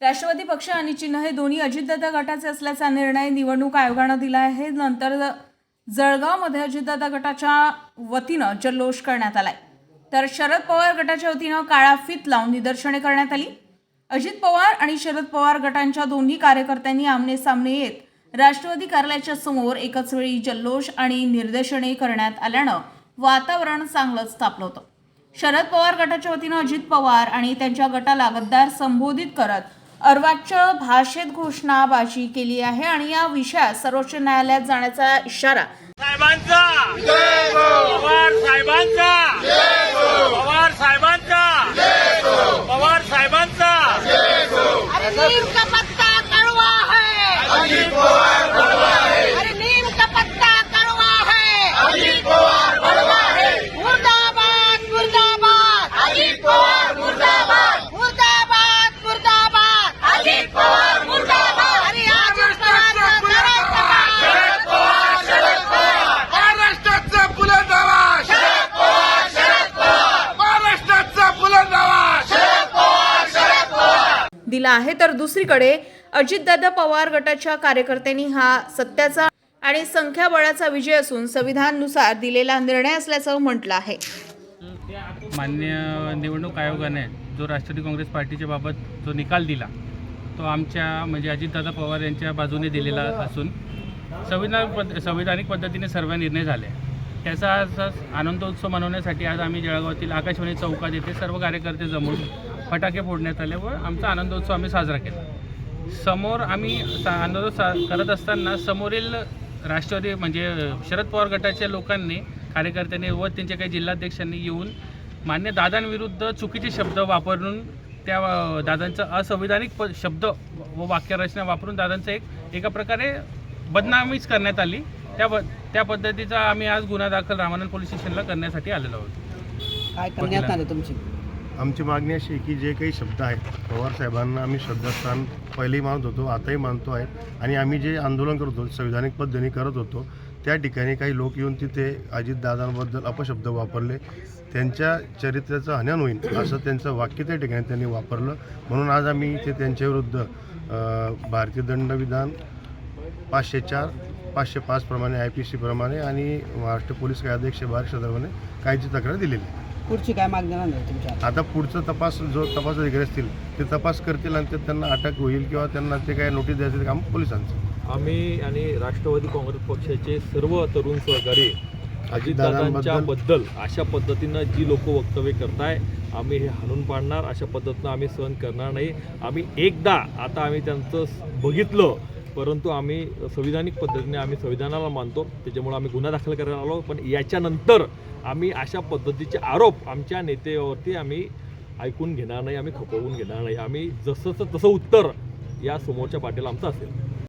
राष्ट्रवादी पक्ष आणि चिन्ह हे दोन्ही अजितदादा गटाचे असल्याचा निर्णय निवडणूक आयोगानं दिला आहे. नंतर जळगावमध्ये अजितदादा गटाच्या वतीनं जल्लोष करण्यात आलाय. तर शरद पवार गटाच्या वतीनं काळा फीत लावून निदर्शने करण्यात आली. अजित पवार आणि शरद पवार गटांच्या दोन्ही कार्यकर्त्यांनी आमने सामने येत राष्ट्रवादी कार्यालयाच्या समोर एकाच वेळी जल्लोष आणि निर्देशने करण्यात आल्यानं वातावरण चांगलंच तापलं होतं. शरद पवार गटाच्या वतीनं अजित पवार आणि त्यांच्या गटाला गद्दार संबोधित करत अर्वाच्य भाषेत घोषणाबाजी केली आहे आणि या विषयात सर्वोच्च न्यायालयात जाण्याचा इशारा. साहेबांचा पवार साहेबांचा पवार साहेबांचा पवार साहेबांचा अरे नीम का पत्ता कड़वा है अजीत पवार कड़वा है अरे नीम का पत्ता कड़वा है अजीत पवार कड़वा है मुर्दाबाद मुर्दाबाद अजीत पवार मुर्दाबाद मुर्दाबाद मुर्दाबाद अजीत पवार मुर्दाबाद अरे अजित पवार शरद पवार शरद पवार महाराष्ट्राचा पुलंदावा शरद पवार शरद पवार महाराष्ट्राचा पुलंदावा शरद पवार शरद पवार दिला आहे. तर दुसरीकडे अजितदादा पवार गटाच्या कार्यकर्त्यांनी हा सत्याचा आणि संख्याबळाचा विजय असून संविधानानुसार दिलेला निर्णय असल्याचं म्हटलं आहे. मान्य निवडणूक आयोगाने जो राष्ट्रवादी काँग्रेस पार्टीच्या बाबत जो निकाल दिला तो आमच्या म्हणजे अजितदादा पवार यांच्या बाजूने दिलेला असून संविधान पद संविधानिक पद्धतीने सर्व निर्णय झाले. त्याचा आज आनंदोत्सव मनवण्यासाठी आज आम्ही जळगावातील आकाशवाणी चौकात येथे सर्व कार्यकर्ते जमून फटाके फोडण्यात आले व आमचा आनंदोत्सव आम्ही साजरा केला. समोर आम्ही सा आनंदोत्सव सा करत असताना समोरील राष्ट्रवादी म्हणजे शरद पवार गटाच्या लोकांनी कार्यकर्त्यांनी व त्यांच्या काही जिल्हाध्यक्षांनी येऊन मान्य दादांविरुद्ध चुकीचे शब्द वापरून त्या दादांचा असंविधानिक प शब्द व वाक्यरचना वापरून दादांचं एक एका प्रकारे बदनामीच करण्यात आली. त्या ब त्या पद्धतीचा आम्ही आज गुन्हा दाखल रामानंद पोलीस स्टेशनला करण्यासाठी आलेलो आहोत. काय करण्यात आलं तुमची? आमची मागणी अशी आहे की जे काही शब्द आहेत पवार साहेबांना आम्ही श्रद्धास्थान पहिलेही मानत होतो आताही मानतो आहे. आणि आम्ही जे आंदोलन करत होतो संविधानिक पद्धतीने करत होतो त्या ठिकाणी काही लोक येऊन तिथे अजितदादांबद्दल अपशब्द वापरले. त्यांच्या चरित्राचं हनन होईल असं त्यांचं वाक्य त्या ठिकाणी त्यांनी वापरलं. म्हणून आज आम्ही इथे त्यांच्याविरुद्ध भारतीय दंडविधान पाचशे चार पाचशे पाचप्रमाणे आय पी सीप्रमाणे आणि महाराष्ट्र पोलीस कायदा एकशे बारा सदरमध्ये कायची तक्रार दिलेली आहे. पुढची काय मागणी राहणार तुमच्या आता पुढचा तपास जो तपास अधिकारी असतील ते तपास करतील आणि ते त्यांना अटक होईल किंवा त्यांना ते काय नोटीस द्यायचं ते काम पोलिसांचं. आम्ही आणि राष्ट्रवादी काँग्रेस पक्षाचे सर्व तरुण सहकारी अजितदादांच्या अजितदादांबद्दल- बद्दल अशा पद्धतीनं जी लोक वक्तव्य करताय आम्ही हे हाणून पाडणार. अशा पद्धतीनं आम्ही सहन करणार नाही. आम्ही एकदा आता आम्ही त्यांचं बघितलं परंतु आम्ही संविधानिक पद्धतीने आम्ही संविधानाला मानतो. त्याच्यामुळे आम्ही गुन्हा दाखल करायला आलो. पण याच्यानंतर आम्ही अशा पद्धतीचे आरोप आमच्या नेत्यावरती आम्ही ऐकून घेणार नाही आम्ही खपवून घेणार नाही. आम्ही जसंचं तसं उत्तर या समोरच्या पाटीला आमचं असेल.